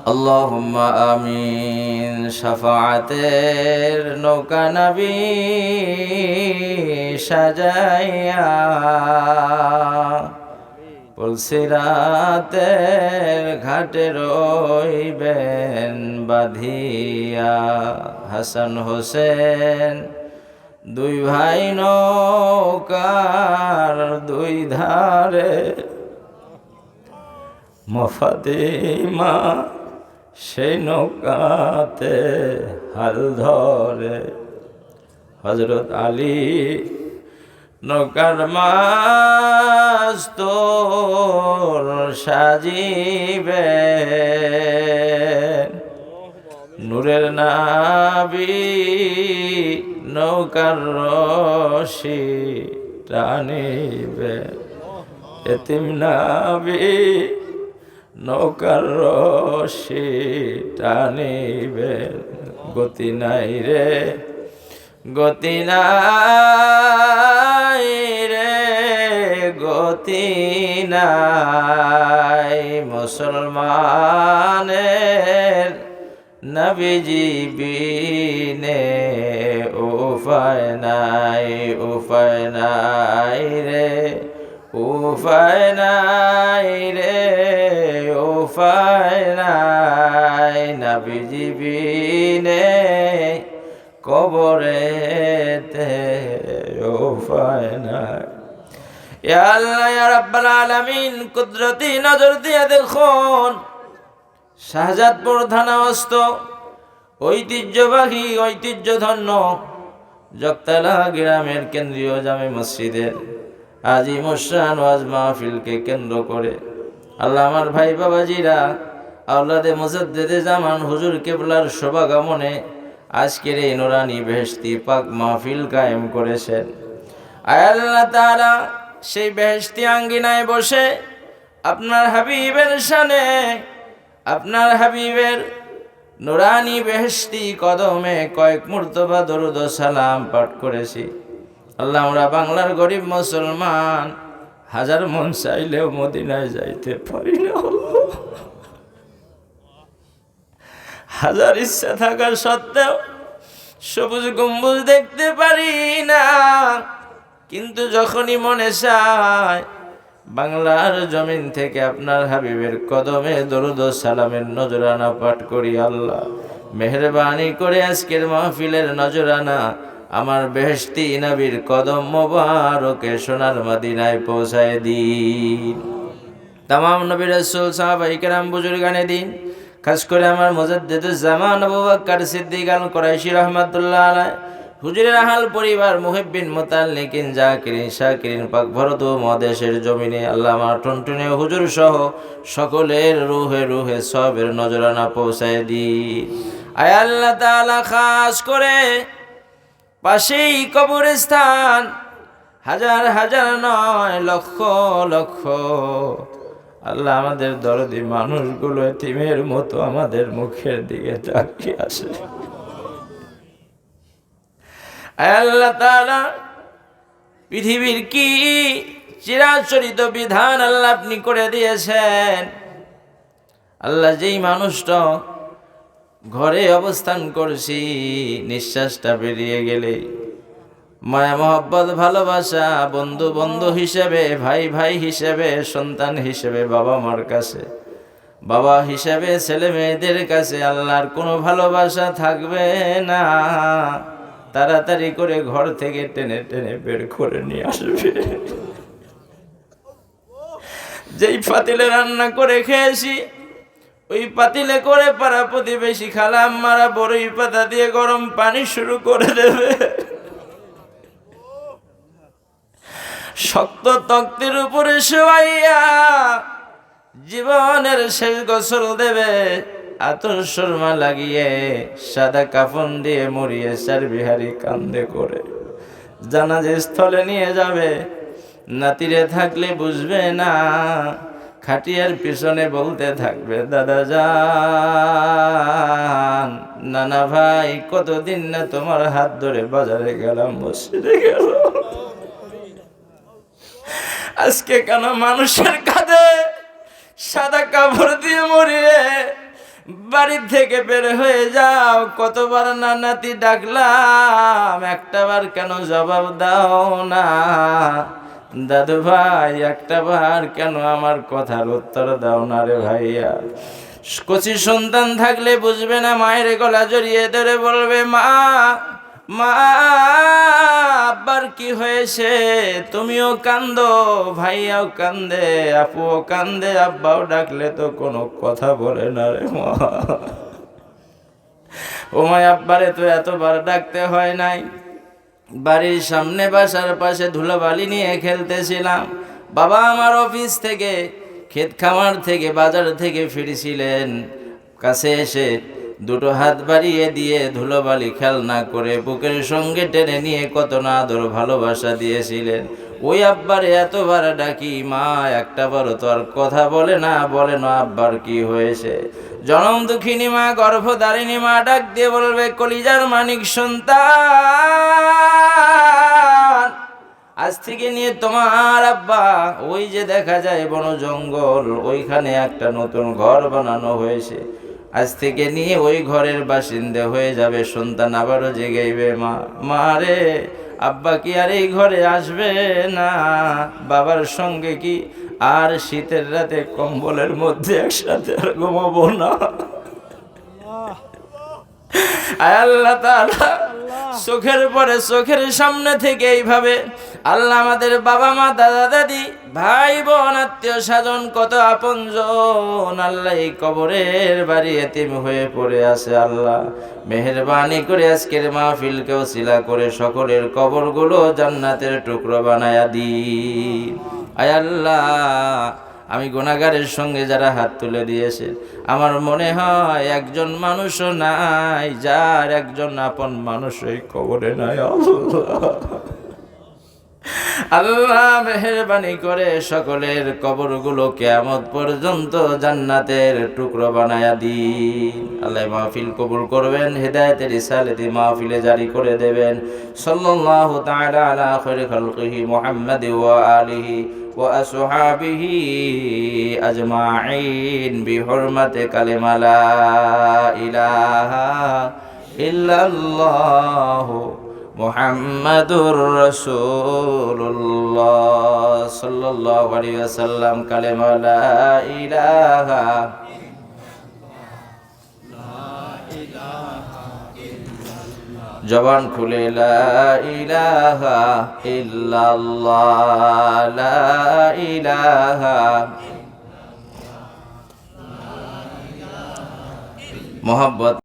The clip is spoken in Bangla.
اللهم আমিন শাফাতের নৌকা নবী সাজাইয়া পুলসিরাতের ঘাটে রইবেন বাঁধিয়া হাসান হোসেন দুই ভাই নৌকার দুই ধারে মফাতিমা সেই নৌকাতে হাল ধরে হজরত আলী নৌকার তোর সাজিবে। নূরের নাবি নৌকার রশি টানিবে। এতিম নাবি নৌকার টানিবে। গতি নাই রে, গতি নাই রে, গতি নাই। মুসলমানের নবীজি বিনে উপায় নাই উপায় নাই রে। উপায় নাই রে উপায় নাই নবীজি বিনে কবরেতে উপায় নাই আলামিন, কুদরতি নজর দিয়ে দেখুন। শাহজাদপুর থানাস্থ ঐতিহ্যবাহী, ঐতিহ্যধন্য জগতলা গ্রামের কেন্দ্রীয় জামে মসজিদের আজি মুসান ওয়াজ মাহফিলকে কেন্দ্র করে। আল্লাহ আমার ভাই বাবাজিরা আল্লাদে মুজদ্দেদে জামান হুজুর কেবলার শোভাগমনে আজকের এই নোরানি বেহস্তি পাক মাহফিল কায়েম করেছেন। আয় আল্লাহ তাআলা সেই বেহস্তি আঙ্গিনায় বসে আপনার হাবিবের শানে, আপনার হাবিবের নুরানি বেহস্তি কদমে কয়েক মুর্তবা দরুদ সালাম পাঠ করেছি। আল্লাহ আমরা বাংলার গরিব মুসলমান। হাজার মন চাইলেও মদিনায় যাইতে পারি না। হাজার ইচ্ছা থাকার সত্ত্বেও সবুজ গম্বুজ দেখতে পারি না। কিন্তু যখনই মনে চায়, বাংলার জমিন থেকে আপনার হাবিবের কদমে দরুদ সালামের নজরানা পাঠ করি আল্লাহ। মেহরবানি করে আজকের মাহফিলের নজরানা আমার বেহস্তি নবীর কদম মোবারকে সোনার মদিনায় পৌঁছায় দিন। তাম নবী রসুল সাহাবাই কেরাম বুজুর্গানে দিন। খাস করে আমার জামান আবু বকর সিদ্দিক আল কুরাইশি রহমাতুল্লাহ আলাইহি। হুজুরের আহাল পরিবার, মুহিব্বিন, মোতাল্লিকিন, জাকিরিন, শাকিরিন, পাক ভরত মদেশের জমিনে আল্লাহ আমার টুনটুনে হুজুর সহ সকলের রুহে রুহে সবের নজরানা পৌঁছায় দি আয় আল্লাহ তাআলা, খাস করে পাশেই কবরস্থান, হাজার হাজার নয় লক্ষ লক্ষ। আল্লাহ আমাদের দরদি মানুষগুলো এতিমের মতো আমাদের মুখের দিকে তাকিয়ে আসে আল্লাহ তাআলা, পৃথিবীর কি চিরাচরিত বিধান আল্লাহ আপনি করে দিয়েছেন? আল্লাহ যেই মানুষটা ঘরে অবস্থান করছি, নিঃশ্বাসটা বেরিয়ে গেলে। মায়া, মহব্বত, ভালোবাসা, বন্ধু বন্ধু হিসেবে, ভাই ভাই হিসেবে, সন্তান হিসেবে, বাবা মার কাছে। বাবা হিসেবে, ছেলে মেয়েদের কাছে আল্লাহর কোনো ভালোবাসা থাকবে না। তাড়াতাড়ি করে ঘর থেকে টেনে টেনে বের করে নিয়ে আসবে। যেই ফাতিলে রান্না করে খেয়েছি ওই পাতিলে করে পাড়া প্রতিবেশী খালাম মারা বড়ই পাতা দিয়ে গরম পানি শুরু করে দেবে। শক্ত তক্তের উপরে শোয়াইয়া জীবনের শেষ গোসল দেবে, আতর সুরমা লাগিয়ে সাদা কাফন দিয়ে মরিয়ে চার বিহারি কান্দে করে। জানাজে স্থলে নিয়ে যাবে, নাতিরে থাকলে বুঝবে না। খাটিয়ার পিছনে বলতে থাকবে, দাদা যান, নানা ভাই, কতদিন না তোমার হাত ধরে বাজারে গেলাম, মসজিদে গেল আজকে কেন মানুষের কাঁধে সাদা কাপড় দিয়ে মরিয়ে বাড়ি থেকে বের হয়ে যাও? কতবার না নাতি ডাকলাম, একটাবার কেন জবাব দাও না? দাদু ভাই, একটা বার কেন আমার কথার উত্তর দাও না রে ভাইয়া? কচি সন্তান থাকলে বুঝবে না, মায়ের গলা জড়িয়ে ধরে বলবে, মা মা, আব্বার কি হয়েছে? তুমিও কান্দো, ভাইয়াও কান্দে, আপুও কান্দে, আব্বাও ডাকলে তো কোনো কথা বলে না রে মা। ও ওমায় আব্বারে তো এতবার ডাকতে হয় নাই। বাড়ির সামনে বাসার পাশে ধুলোবালি নিয়ে খেলতেছিলাম। বাবা আমার অফিস থেকে, ক্ষেত খামার থেকে, বাজার থেকে ফিরেছিলেন। কাছে এসে দুটো হাত বাড়িয়ে দিয়ে ধুলোবালি খেলনা করে বুকের সঙ্গে টেনে নিয়ে কত না আদর ভালোবাসা দিয়েছিলেন। ওই আব্বারে এতবার ডাকি, মা, একটা বারো তো আর কথা বলে না বলে না আব্বার কি হয়েছে? জনম দুঃখিনী মা গর্ভ গর্ভধারিণী মা, ডাক দিয়ে বলবে, কলিজার মানিক সন্তান। আজ থেকে নিয়ে তোমার আব্বা ওই যে দেখা যায় বন জঙ্গল ওইখানে একটা নতুন ঘর বানানো হয়েছে। আজ থেকে নিয়ে ওই ঘরের বাসিন্দা হয়ে যাবে সন্তান আবারও জেগেইবে মা। মা রে আব্বা কি আর এই ঘরে আসবে না? বাবার সঙ্গে কি আর শীতের রাতে কম্বলের মধ্যে একসাথে আর ঘুমাবো না? আল্লাহ তাআলা চোখের পরে চোখের সামনে থেকে এইভাবে আল্লাহ আমাদের বাবা মা, দাদা, দাদি, ভাই, বোন, আত্মীয় স্বজন কত আপনজন, আল্লাহ এই কবরের বাড়ি এতিম হয়ে পড়ে আছে আল্লাহ। মেহরবানি করে আজকের মাহফিলকেও শিলা করে সকলের কবরগুলো জান্নাতের টুকরো বানায়া দি আয় আল্লাহ, আমি গুণাগারের সঙ্গে যারা হাত তুলে দিয়েছে, আমার মনে হয় একজন মানুষও নাই, যার একজন আপন মানুষ ওই কবরে নাই, আল্লাহ। আল্লাহ মেহরবানি করে সকলের কবরগুলো কেয়ামত পর্যন্ত জান্নাতের টুকরো বানায়া দিন। আল্লাহ মাহফিল কবুল করবেন, হেদায়তের ইসালেতি মাহফিলে জারি করে দেবেন। সাল্লাল্লাহু তাআলা আলা খায়রি খালকিহি মুহাম্মাদি ওয়া আলিহি ওয়া আসহাবিহি আজমাইন। বিহরমাতে কালেমালা ইলাহা ইল্লাল্লাহ মোহাম্মদুর রসুল্লাহ সাল্লাল্লাহু আলাইহি ওয়াসাল্লাম কালেমা লা ইলাহা জবান খুলে ইলাহা ইল্লাল্লাহ ইলাহা মোহাম্মদ